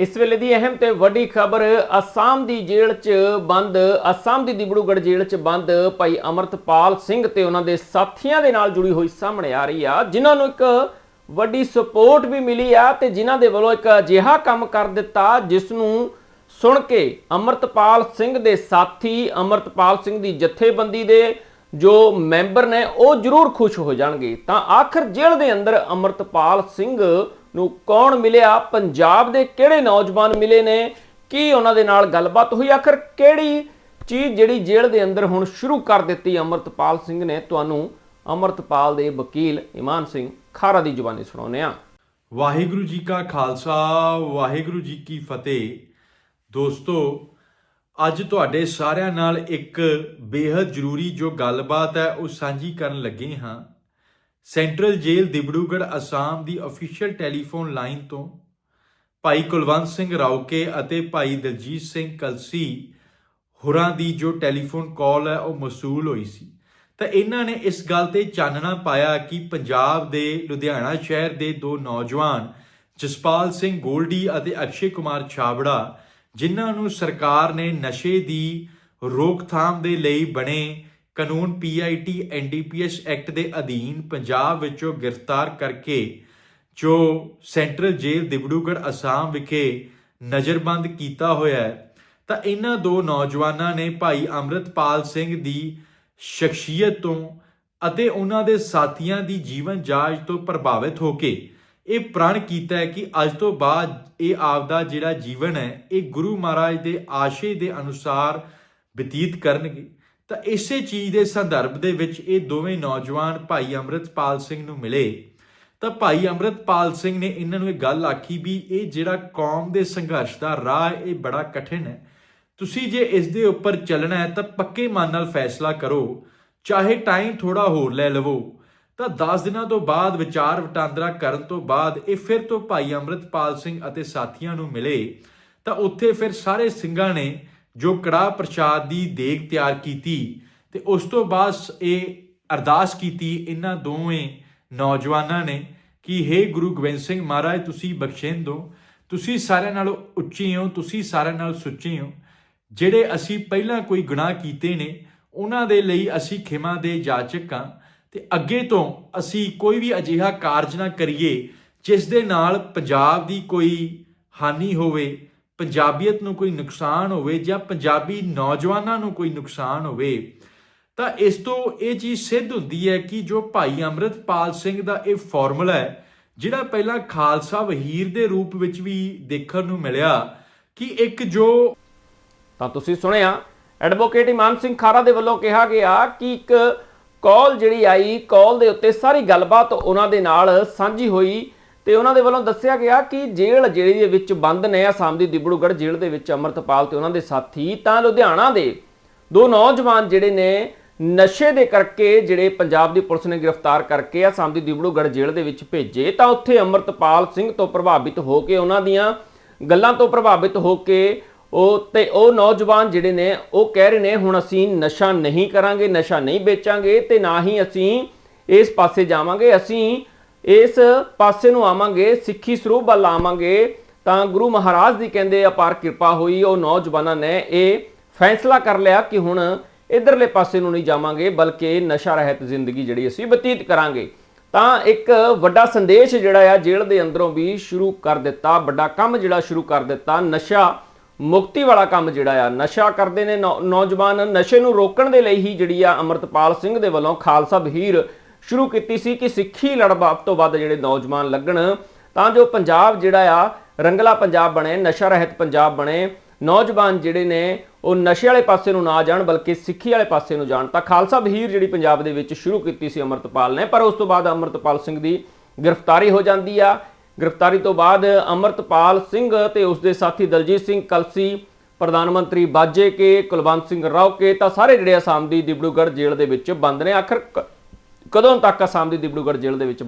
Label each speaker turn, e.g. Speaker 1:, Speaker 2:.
Speaker 1: ਇਸ ਵੇਲੇ ਦੀ ਅਹਿਮ ਤੇ ਵੱਡੀ ਖਬਰ, ਅਸਾਮ ਦੀ ਜੇਲ੍ਹ 'ਚ ਬੰਦ, ਅਸਾਮ ਦੀ ਦਿਬੜੂਗੜ੍ਹ ਜੇਲ੍ਹ 'ਚ ਬੰਦ ਭਾਈ ਅਮਰਤਪਾਲ ਸਿੰਘ ਤੇ ਉਹਨਾਂ ਦੇ ਸਾਥੀਆਂ ਦੇ ਨਾਲ ਜੁੜੀ ਹੋਈ ਸਾਹਮਣੇ ਆ ਰਹੀ ਆ, ਜਿਨ੍ਹਾਂ ਨੂੰ ਇੱਕ ਵੱਡੀ ਸਪੋਰਟ ਵੀ ਮਿਲੀ ਆ ਤੇ ਜਿਨ੍ਹਾਂ ਦੇ ਵੱਲੋਂ ਇੱਕ ਅਜਿਹਾ ਕੰਮ ਕਰ ਦਿੱਤਾ ਜਿਸ ਨੂੰ ਸੁਣ ਕੇ ਅਮਰਤਪਾਲ ਸਿੰਘ ਦੇ ਸਾਥੀ, ਅਮਰਤਪਾਲ ਸਿੰਘ ਦੀ ਜਥੇਬੰਦੀ ਦੇ ਜੋ ਮੈਂਬਰ ਨੇ, ਉਹ ਜ਼ਰੂਰ ਖੁਸ਼ ਹੋ ਜਾਣਗੇ। ਤਾਂ ਆਖਰ ਜੇਲ੍ਹ ਦੇ ਅੰਦਰ ਅਮਰਤਪਾਲ ਸਿੰਘ ਨੂੰ ਕੌਣ ਮਿਲਿਆ? ਪੰਜਾਬ ਦੇ ਕਿਹੜੇ ਨੌਜਵਾਨ ਮਿਲੇ ਨੇ? ਕੀ ਉਹਨਾਂ ਦੇ ਨਾਲ ਗੱਲਬਾਤ ਹੋਈ? ਆਖਰ ਕਿਹੜੀ ਚੀਜ਼ ਜਿਹੜੀ ਜੇਲ੍ਹ ਦੇ ਅੰਦਰ ਹੁਣ ਸ਼ੁਰੂ ਕਰ ਦਿੱਤੀ ਅਮਰਤਪਾਲ ਸਿੰਘ ਨੇ? ਤੁਹਾਨੂੰ ਅਮਰਤਪਾਲ ਦੇ ਵਕੀਲ ਇਮਾਨ ਸਿੰਘ ਖਾਰਾ ਦੀ ਜ਼ੁਬਾਨੀ ਸੁਣਾਉਂਦੇ ਆ
Speaker 2: ਵਾਹਿਗੁਰੂ ਜੀ ਕਾ ਖਾਲਸਾ, ਵਾਹਿਗੁਰੂ ਜੀ ਕੀ ਫਤਿਹ। ਦੋਸਤੋ, ਅੱਜ ਤੁਹਾਡੇ ਸਾਰਿਆਂ ਨਾਲ ਇੱਕ ਬੇहद ਜ਼ਰੂਰੀ ਜੋ ਗੱਲਬਾਤ ਹੈ, ਉਹ ਸਾਂਝੀ ਕਰਨ ਲੱਗੇ ਹਾਂ। ਸੈਂਟਰਲ ਜੇਲ੍ਹ ਦਿਬੜੂਗੜ੍ਹ ਅਸਾਮ ਦੀ ਅਫੀਸ਼ੀਅਲ ਟੈਲੀਫੋਨ ਲਾਈਨ ਤੋਂ ਭਾਈ ਕੁਲਵੰਤ ਸਿੰਘ ਰਾਉਕੇ ਅਤੇ ਭਾਈ ਦਲਜੀਤ ਸਿੰਘ ਕਲਸੀ ਹੁਰਾਂ ਦੀ ਜੋ ਟੈਲੀਫੋਨ ਕਾਲ ਹੈ, ਉਹ ਮਸੂਲ ਹੋਈ ਸੀ। ਤਾਂ ਇਹਨਾਂ ਨੇ ਇਸ ਗੱਲ ਤੇ ਚਾਨਣਾ ਪਾਇਆ ਕਿ ਪੰਜਾਬ ਦੇ ਲੁਧਿਆਣਾ ਸ਼ਹਿਰ ਦੇ ਦੋ ਨੌਜਵਾਨ ਜਸਪਾਲ ਸਿੰਘ ਗੋਲਡੀ ਅਤੇ ਅਕਸ਼ੇ ਕੁਮਾਰ ਛਾਬੜਾ, ਜਿਨ੍ਹਾਂ ਨੂੰ ਸਰਕਾਰ ਨੇ ਨਸ਼ੇ ਦੀ ਰੋਕਥਾਮ ਦੇ ਲਈ ਬਣੇ ਕਾਨੂੰਨ ਪੀਆਈਟੀ ਐਨਡੀਪੀਐਸ ਐਕਟ ਦੇ ਅਧੀਨ ਪੰਜਾਬ ਵਿੱਚੋਂ ਗ੍ਰਿਫਤਾਰ ਕਰਕੇ ਜੋ ਸੈਂਟਰਲ ਜੇਲ੍ਹ ਦਿਬੜੂਗੜ੍ਹ ਅਸਾਮ ਵਿਖੇ ਨਜ਼ਰਬੰਦ ਕੀਤਾ ਹੋਇਆ ਹੈ, ਤਾਂ ਇਹਨਾਂ ਦੋ ਨੌਜਵਾਨਾਂ ਨੇ ਭਾਈ ਅੰਮ੍ਰਿਤਪਾਲ ਸਿੰਘ ਦੀ ਸ਼ਖਸੀਅਤ ਤੋਂ ਅਤੇ ਉਹਨਾਂ ਦੇ ਸਾਥੀਆਂ ਦੀ ਜੀਵਨ ਜਾਚ ਤੋਂ ਪ੍ਰਭਾਵਿਤ ਹੋ ਕੇ ਇਹ ਪ੍ਰਣ ਕੀਤਾ ਹੈ ਕਿ ਅੱਜ ਤੋਂ ਬਾਅਦ ਇਹ ਆਪਦਾ ਜਿਹੜਾ ਜੀਵਨ ਹੈ, ਇਹ ਗੁਰੂ ਮਹਾਰਾਜ ਦੇ ਆਸ਼ੇ ਦੇ ਅਨੁਸਾਰ ਬਤੀਤ ਕਰਨਗੇ। ਤਾਂ ਇਸੇ ਚੀਜ਼ ਦੇ ਸੰਦਰਭ ਦੇ ਵਿੱਚ ਇਹ ਦੋਵੇਂ ਨੌਜਵਾਨ ਭਾਈ ਅੰਮ੍ਰਿਤਪਾਲ ਸਿੰਘ ਨੂੰ ਮਿਲੇ। ਤਾਂ ਭਾਈ ਅੰਮ੍ਰਿਤਪਾਲ ਸਿੰਘ ਨੇ ਇਹਨਾਂ ਨੂੰ ਇਹ ਗੱਲ ਆਖੀ ਵੀ ਇਹ ਜਿਹੜਾ ਕੌਮ ਦੇ ਸੰਘਰਸ਼ ਦਾ ਰਾਹ ਹੈ, ਇਹ ਬੜਾ ਕਠਿਨ ਹੈ। ਤੁਸੀਂ ਜੇ ਇਸ ਦੇ ਉੱਪਰ ਚੱਲਣਾ ਹੈ ਤਾਂ ਪੱਕੇ ਮਨ ਨਾਲ ਫੈਸਲਾ ਕਰੋ। ਚਾਹੇ ਟਾਈਮ ਥੋੜਾ ਹੋਰ ਲੈ ਲਵੋ। ਤਾਂ 10 ਦਿਨਾਂ ਤੋਂ ਬਾਅਦ ਵਿਚਾਰ ਵਟਾਂਦਰਾ ਕਰਨ ਤੋਂ ਬਾਅਦ ਇਹ ਫਿਰ ਤੋਂ ਭਾਈ ਅੰਮ੍ਰਿਤਪਾਲ ਸਿੰਘ ਅਤੇ ਸਾਥੀਆਂ ਨੂੰ ਮਿਲੇ। ਤਾਂ ਉੱਥੇ ਫਿਰ ਸਾਰੇ ਸਿੰਘਾਂ ਨੇ ਜੋ ਕੜਾਹ ਪ੍ਰਸ਼ਾਦ ਦੀ ਦੇਗ ਤਿਆਰ ਕੀਤੀ ਤੇ ਉਸ ਤੋਂ ਬਾਅਦ ਇਹ ਅਰਦਾਸ ਕੀਤੀ ਇਹਨਾਂ ਦੋਵੇਂ ਨੌਜਵਾਨਾਂ ਨੇ ਕਿ हे ਗੁਰੂ ਗੋਬਿੰਦ ਸਿੰਘ ਮਹਾਰਾਜ, ਤੁਸੀਂ ਬਖਸ਼ਿਸ਼ ਦੋ ਤੁਸੀਂ ਸਾਰਿਆਂ ਨਾਲੋਂ ਉੱਚੇ ਹੋ, ਤੁਸੀਂ ਸਾਰਿਆਂ ਨਾਲ ਸੁੱਚੇ ਹੋ। ਜਿਹੜੇ ਅਸੀਂ ਪਹਿਲਾਂ ਕੋਈ ਗੁਨਾਹ ਕੀਤੇ ਨੇ, ਉਹਨਾਂ ਦੇ ਲਈ ਅਸੀਂ ਖਿਮਾ ਦੇ ਜਾਚਕ ਹਾਂ ਤੇ ਅੱਗੇ ਤੋਂ ਅਸੀਂ ਕੋਈ ਵੀ ਅਜਿਹਾ ਕਾਰਜ ਨਾ ਕਰੀਏ, ਜਿਸ ਦੇ ਨਾਲ ਪੰਜਾਬ ਦੀ ਕੋਈ ਹਾਨੀ ਹੋਵੇ ਪੰਜਾਬੀਅਤ ਨੂੰ ਕੋਈ ਨੁਕਸਾਨ ਹੋਵੇ ਜਾਂ ਪੰਜਾਬੀ ਨੌਜਵਾਨਾਂ ਨੂੰ ਕੋਈ ਨੁਕਸਾਨ ਹੋਵੇ, ਤਾਂ ਇਸ ਤੋਂ ਇਹ ਚੀਜ਼ ਸਿੱਧ ਹੁੰਦੀ ਹੈ ਕਿ ਜੋ ਭਾਈ ਅੰਮ੍ਰਿਤਪਾਲ ਸਿੰਘ ਦਾ ਇਹ ਫਾਰਮੂਲਾ ਹੈ, ਜਿਹੜਾ ਪਹਿਲਾਂ ਖਾਲਸਾ ਵਹੀਰ ਦੇ ਰੂਪ ਵਿੱਚ ਵੀ ਦੇਖਣ ਨੂੰ ਮਿਲਿਆ, ਕਿ ਇੱਕ ਜੋ
Speaker 1: ਤਾਂ ਤੁਸੀਂ ਸੁਣਿਆ ਐਡਵੋਕੇਟ ਇਮਾਨ ਸਿੰਘ ਖਾਰਾ ਦੇ ਵੱਲੋਂ ਕਿਹਾ ਗਿਆ ਕਿ ਇੱਕ ਕਾਲ ਜਿਹੜੀ ਆਈ, ਕਾਲ ਦੇ ਉੱਤੇ ਸਾਰੀ ਗੱਲਬਾਤ ਉਹਨਾਂ ਦੇ ਨਾਲ ਸਾਂਝੀ ਹੋਈ ਤੇ ਉਹਨਾਂ ਦੇ ਵੱਲੋਂ ਦੱਸਿਆ ਗਿਆ ਕਿ ਜੇਲ੍ਹ ਜਿਹੜੀ ਦੇ ਵਿੱਚ ਬੰਦ ਨੇ ਆਸਾਮ ਦੀ ਦਿਬੜੂਗੜ੍ਹ ਜੇਲ੍ਹ ਦੇ ਵਿੱਚ ਅਮਰਤਪਾਲ ਤੇ ਉਹਨਾਂ ਦੇ ਸਾਥੀ, ਤਾਂ ਲੁਧਿਆਣਾ ਦੇ ਦੋ ਨੌਜਵਾਨ ਜਿਹੜੇ ਨੇ, ਨਸ਼ੇ ਦੇ ਕਰਕੇ ਜਿਹੜੇ ਪੰਜਾਬ ਦੀ ਪੁਲਿਸ ਨੇ ਗ੍ਰਿਫਤਾਰ ਕਰਕੇ ਆਸਾਮ ਦੀ ਦਿਬੜੂਗੜ੍ਹ ਜੇਲ੍ਹ ਦੇ ਵਿੱਚ ਭੇਜੇ, ਤਾਂ ਉੱਥੇ ਅਮਰਤਪਾਲ ਸਿੰਘ ਤੋਂ ਪ੍ਰਭਾਵਿਤ ਹੋ ਕੇ ਉਹਨਾਂ ਦੀਆਂ ਗੱਲਾਂ ਤੋਂ ਪ੍ਰਭਾਵਿਤ ਹੋ ਕੇ ਉਹ ਤੇ ਉਹ ਨੌਜਵਾਨ ਜਿਹੜੇ ਨੇ, ਉਹ ਕਹਿ ਰਹੇ ਨੇ, ਹੁਣ ਅਸੀਂ ਨਸ਼ਾ ਨਹੀਂ ਕਰਾਂਗੇ, ਨਸ਼ਾ ਨਹੀਂ ਵੇਚਾਂਗੇ ਤੇ ਨਾ ਹੀ ਅਸੀਂ ਇਸ ਪਾਸੇ ਜਾਵਾਂਗੇ, ਅਸੀਂ ਇਸ ਪਾਸੇ ਨੂੰ ਆਵਾਂਗੇ, ਸਿੱਖੀ ਸਰੂਪ ਵੱਲ ਆਵਾਂਗੇ, ਤਾਂ ਗੁਰੂ ਮਹਾਰਾਜ ਦੀ ਕਹਿੰਦੇ ਅਪਾਰ ਕਿਰਪਾ ਹੋਈ, ਉਹ ਨੌਜਵਾਨਾਂ ਨੇ ਇਹ ਫੈਸਲਾ ਕਰ ਲਿਆ ਕਿ ਹੁਣ ਇਧਰਲੇ ਪਾਸੇ ਨੂੰ ਨਹੀਂ ਜਾਵਾਂਗੇ, ਬਲਕਿ ਨਸ਼ਾ ਰਹਿਤ ਜ਼ਿੰਦਗੀ ਜਿਹੜੀ ਅਸੀਂ ਬਤੀਤ ਕਰਾਂਗੇ। ਤਾਂ ਇੱਕ ਵੱਡਾ ਸੰਦੇਸ਼ ਜਿਹੜਾ ਆ, ਜੇਲ੍ਹ ਦੇ ਅੰਦਰੋਂ ਵੀ ਸ਼ੁਰੂ ਕਰ ਦਿੱਤਾ, ਵੱਡਾ ਕੰਮ ਜਿਹੜਾ ਸ਼ੁਰੂ ਕਰ ਦਿੱਤਾ, ਨਸ਼ਾ ਮੁਕਤੀ ਵਾਲਾ ਕੰਮ ਜਿਹੜਾ ਆ, ਨਸ਼ਾ ਕਰਦੇ ਨੇ ਨੌ- ਨੌਜਵਾਨ, ਨਸ਼ੇ ਨੂੰ ਰੋਕਣ ਦੇ ਲਈ ਹੀ ਜਿਹੜੀ ਆ ਅਮਰਤਪਾਲ ਸਿੰਘ ਦੇ ਵੱਲੋਂ ਖਾਲਸਾ ਬਹੀਰ ਸ਼ੁਰੂ ਕੀਤੀ ਸੀ ਕਿ ਸਿੱਖੀ ਲੜਬਾਪ ਤੋਂ ਵੱਧ ਜਿਹੜੇ ਨੌਜਵਾਨ ਲੱਗਣ, ਤਾਂ ਜੋ ਪੰਜਾਬ ਜਿਹੜਾ ਆ, ਰੰਗਲਾ ਪੰਜਾਬ ਬਣੇ, ਨਸ਼ਾ ਰਹਿਤ ਪੰਜਾਬ ਬਣੇ, ਨੌਜਵਾਨ ਜਿਹੜੇ ਨੇ, ਉਹ ਨਸ਼ੇ ਵਾਲੇ ਪਾਸੇ ਨੂੰ ਨਾ ਜਾਣ, ਬਲਕਿ ਸਿੱਖੀ ਵਾਲੇ ਪਾਸੇ ਨੂੰ ਜਾਣ। ਤਾਂ ਖਾਲਸਾ ਬਹੀਰ ਜਿਹੜੀ ਪੰਜਾਬ ਦੇ ਵਿੱਚ ਸ਼ੁਰੂ ਕੀਤੀ ਸੀ ਅਮਰਤਪਾਲ ਨੇ, ਪਰ ਉਸ ਤੋਂ ਬਾਅਦ ਅਮਰਤਪਾਲ ਸਿੰਘ ਦੀ ਗ੍ਰਿਫਤਾਰੀ ਹੋ ਜਾਂਦੀ ਆ। ਗ੍ਰਿਫਤਾਰੀ ਤੋਂ ਬਾਅਦ ਅਮਰਤਪਾਲ ਸਿੰਘ ਤੇ ਉਸ ਦੇ ਸਾਥੀ ਦਲਜੀਤ ਸਿੰਘ ਕਲਸੀ, ਪ੍ਰਧਾਨ ਮੰਤਰੀ ਬਾਜੇ ਕੇ ਕੁਲਵੰਤ ਸਿੰਘ ਰਾਉਕੇ ਤਾਂ ਸਾਰੇ ਜਿਹੜੇ ਅਸਾਮ ਦੀ ਦਿਬੜੂਗੜ੍ਹ ਜੇਲ੍ਹ ਦੇ ਵਿੱਚ ਬੰਦ ਨੇ। ਆਖਰ ਕ- ਕਦੋਂ ਤੱਕ ਅਸਾਮ ਦੀ ਦਿਬੜੂਗੜ੍ਹ ਜੇਲ੍ਹ ਦੇ ਵਿੱਚ